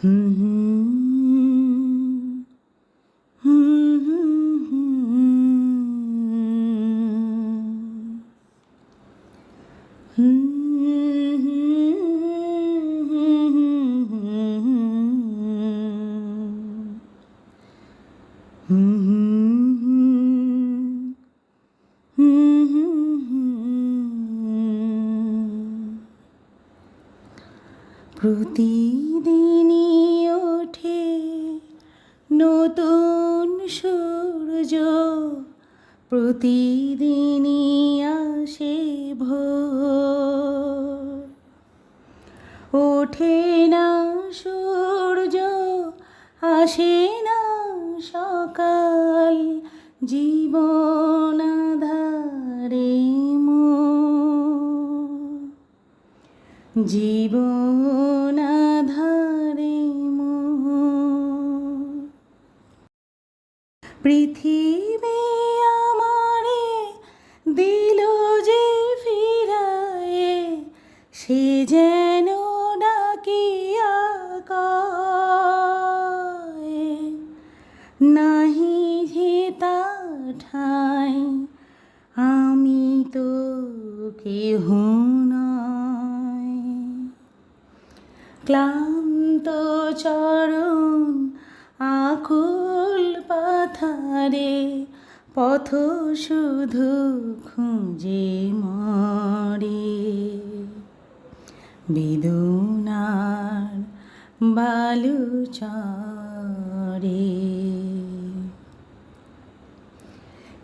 Mm-hmm. প্রতিদিনই ওঠে নতুন সূর্য। প্রতিদিনই আসে ভোর। ওঠে না সূর্য আসে না সকাল। জীবন জীবন আধারে মোর পৃথিবী আমারে দিল যে ফিরায়ে সে যেন ডাকিয়া কয় ক্লান্ত চরণ, আকুল পাথারে, পথ শুধু খুঁজে মরে। বেদনার বালু চরে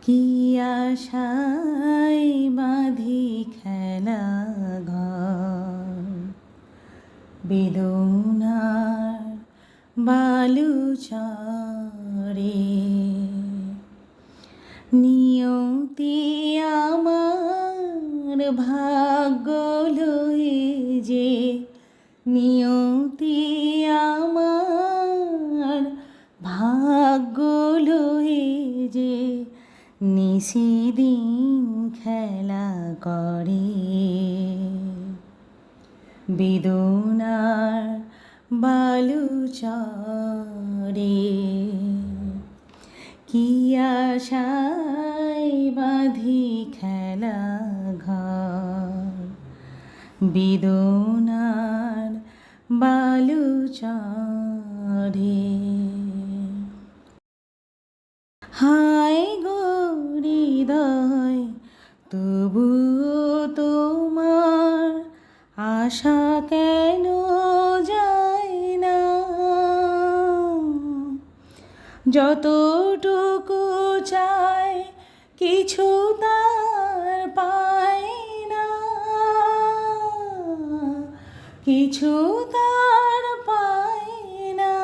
কি আশায় বাঁধি খেলা বেদনার বালু চরে নিয়তি আমার ভাগ্য লয়ে যে, নিয়তি আমার ভাগ্য লয়ে যে, নিশিদিন খেলা করে। বেদনার বালু চরে কি আশায় বাঁধি খেলা ঘর? বেদনার বালু চরে হায় গরিদয় তবুও তোমার আশা কেন যায় না যতটুকু চাই কিছু তার পাই না কিছু তার পাই না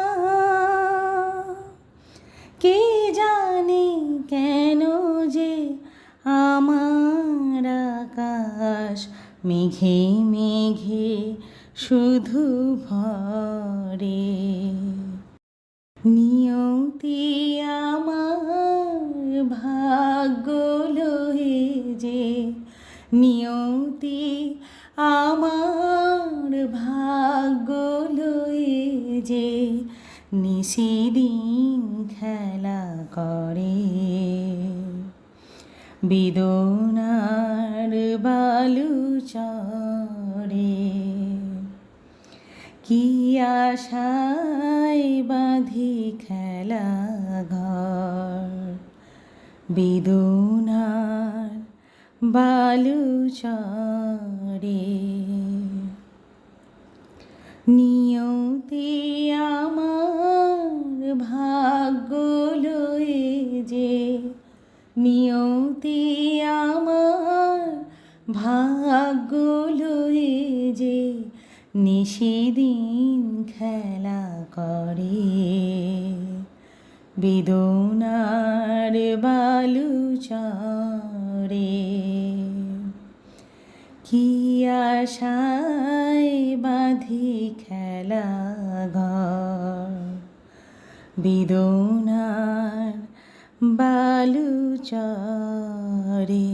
কে জানে কেন যে আমার আকাশ মেঘে শুধু ভরে। নিয়তি আমার ভাগ্য যে, নিয়তি আমার ভাগ্য যে, নিশিদিন খেলা করে। বেদনার বালু চরে কি আশায় বাঁধি খেলা ঘর? বেদনার বালু চরে নিয়তি আমার ভাগ্য যে, নিয়তি আমার ভাগ্য লয়ে যে নিশিদিন খেলা করে। বেদনার বালু চরে কি আশায় বাঁধি খেলা ঘর। বেদনার বালু চরে